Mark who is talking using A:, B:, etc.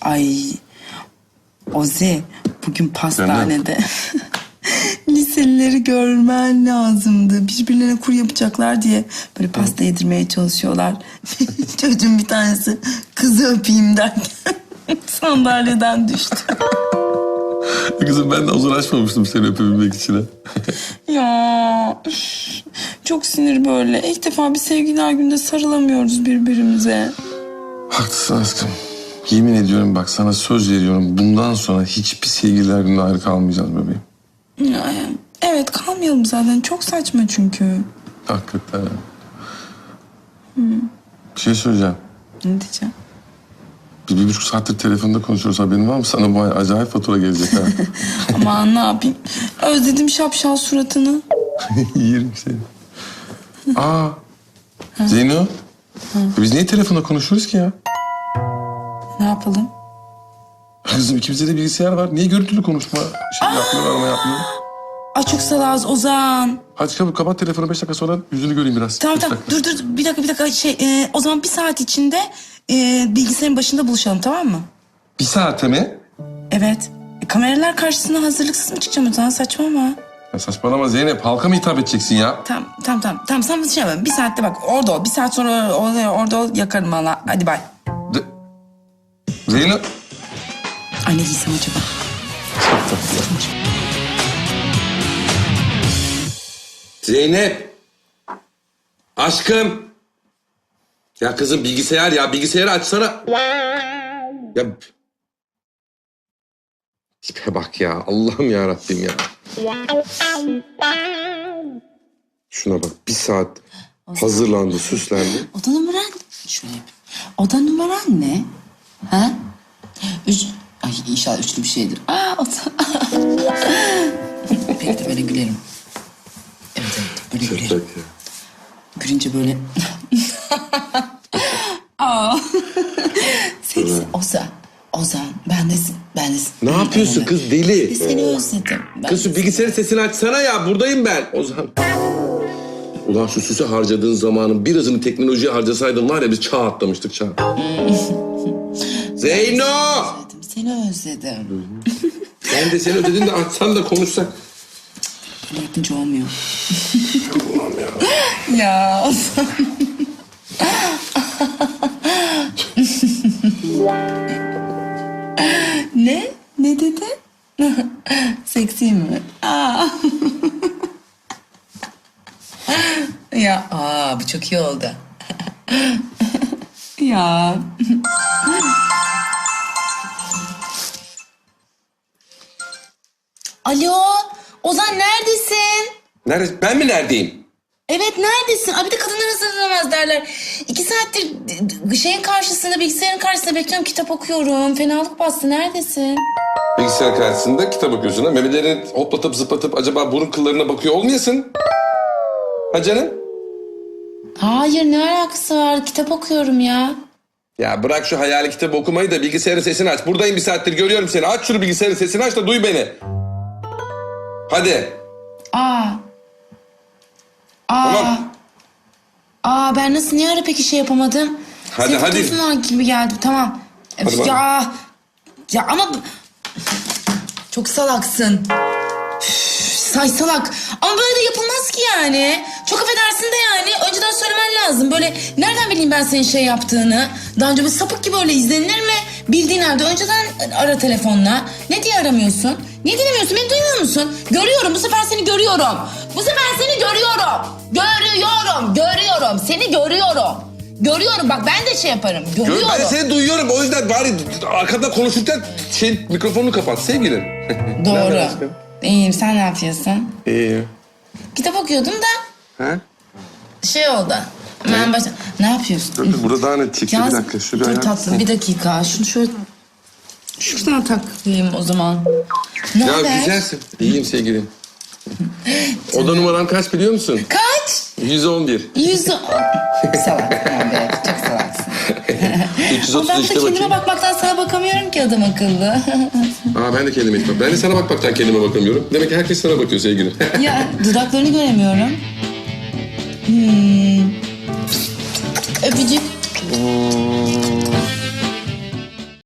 A: Ay Ozi bugün pastanede liselileri görmen lazımdı. Birbirlerine kur yapacaklar diye böyle pasta yedirmeye çalışıyorlar. Çocuğun bir tanesi kızı öpeyim derken sandalyeden düştü.
B: Kızım ben de az uğraşmamıştım seni öpebilmek için. ha.
A: Ya üf, çok sinir böyle. İlk defa bir sevgililer günde sarılamıyoruz birbirimize.
B: Haklısın aşkım. Yemin ediyorum bak sana söz veriyorum. Bundan sonra hiçbir sevgililer gününe ayrı kalmayacağız bebeğim.
A: Ya, evet kalmayalım zaten. Çok saçma çünkü.
B: Hakikaten. Bir şey söyleyeceğim.
A: Ne diyeceğim?
B: Bir, bir buçuk saattir telefonda konuşuyoruz haberin var mı? Sana bu ay acayip fatura gelecek ha.
A: Aman ne yapayım. Özledim şapşal suratını.
B: Yerim seni. Aa. Zeyno. Biz niye telefonda konuşuyoruz ki ya?
A: Ne yapalım?
B: Kızım ikimizde de bilgisayar var. Niye görüntülü konuşma şey yapmıyor, arama yapmıyor?
A: Ay çok salaz Ozan.
B: Hadi çabuk kapat telefonu beş dakika sonra yüzünü göreyim biraz.
A: Tamam
B: Beş
A: tamam
B: dakika.
A: dur dur bir dakika bir dakika şey e, o zaman bir saat içinde e, bilgisayarın başında buluşalım tamam mı?
B: Bir saate mi?
A: Evet. E, kameralar karşısına hazırlıksız mı çıkacağım o zaman saçma ama.
B: Ya saçmalama Zeynep. Halka mı hitap edeceksin ya?
A: Tamam tamam tamam tamam sen şey yapalım. Bir saatte bak orada ol bir saat sonra orada, orada ol yakarım valla hadi bay.
B: Zeynep.
A: Ay ne giysem acaba?
C: Zeynep. Aşkım. Ya kızım bilgisayar ya bilgisayarı açsana. Ya Tipe bak ya Allah'ım ya Rabbim ya. Şuna bak bir saat hazırlandı süslendi.
A: Oda numaran şöyle. Oda numaran ne? Ha? Üç... Ay inşallah üçlü bir şeydir. Aa oda. Pek de böyle gülerim. Evet evet böyle gülerim.
B: Bak ya.
A: Gülünce böyle... Aa. Seksi. Ozan. Ozan. Bendesin. Bendesin.
C: Ne yapıyorsun kız deli?
A: Seni özledim. Ben...
C: Kız şu bilgisayarın sesini açsana ya buradayım ben. Ozan. Ulan şu süse harcadığın zamanın birazını teknolojiye harcasaydın var ya biz çağ atlamıştık çağ. Zeyno!
A: özledim. Seni özledim.
C: Ben de seni ödedim de açsan da konuşsak.
A: Böyle yapınca olmuyor. ya Ozan. ne? Ne dedi? Seksi mi? Aa. ya aa bu çok iyi oldu. ya. Alo, Ozan neredesin?
C: Nerede? Ben mi neredeyim?
A: Evet neredesin? Abi de kadınlar hazırlanamaz derler. İki saattir şeyin karşısında, bilgisayarın karşısında bekliyorum. Kitap okuyorum. Fenalık bastı. Neredesin?
C: Bilgisayar karşısında kitap okuyorsun ha. Memelerini hoplatıp zıplatıp acaba burun kıllarına bakıyor olmayasın? Ha canım?
A: Hayır ne alakası var? Kitap okuyorum ya.
C: Ya bırak şu hayali kitabı okumayı da bilgisayarın sesini aç. Buradayım bir saattir görüyorum seni. Aç şunu bilgisayarın sesini aç da duy beni. Hadi.
A: Aa. Aa.
C: Tamam.
A: Aa ben nasıl niye ara peki şey yapamadım?
C: Hadi,
A: Senin
C: hadi.
A: var gibi geldi. Tamam.
C: Hadi
A: Öf,
C: bak.
A: ya. Ya ama çok salaksın. Say salak. Ama böyle de yapılmaz ki yani. Çok affedersin de yani. Önceden söylemen lazım. Böyle nereden bileyim ben senin şey yaptığını? Daha önce bir sapık gibi öyle izlenilir mi? Bildiğin halde önceden ara telefonla. Ne diye aramıyorsun? Niye dinlemiyorsun? Beni duymuyor musun? Görüyorum. Bu sefer seni görüyorum. Bu sefer seni görüyorum. Görüyorum. Görüyorum. Seni görüyorum. Görüyorum. Bak ben de şey yaparım.
C: Gör,
A: Görüyorum.
C: ben seni duyuyorum. O yüzden bari arkada konuşurken şey, mikrofonunu kapat sevgilim.
A: Doğru.
C: aşkım?
A: İyiyim. Sen ne yapıyorsun?
C: İyi.
A: Kitap okuyordum da
C: Ha?
A: şey oldu. Ben başa... Ne yapıyorsun?
B: Burada daha net çekti. Bir dakika. Şuraya
A: Dur tatlım bir dakika. Şunu şöyle... Şuradan takayım o zaman. Ne
C: Ya
A: haber?
C: güzelsin. İyiyim sevgilim. Oda numaram kaç biliyor musun?
A: Kaç?
C: 111.
A: Yüz... Salak. Ya be, çok salaksın. Ama
C: 333'te
A: ben de kendime
C: bakayım.
A: bakmaktan sana bakamıyorum ki adam akıllı.
C: Aa ben de kendime hiç bak. Ben de sana bakmaktan kendime bakamıyorum. Demek ki herkes sana bakıyor sevgilim.
A: ya dudaklarını göremiyorum. Hmm. Öpücük.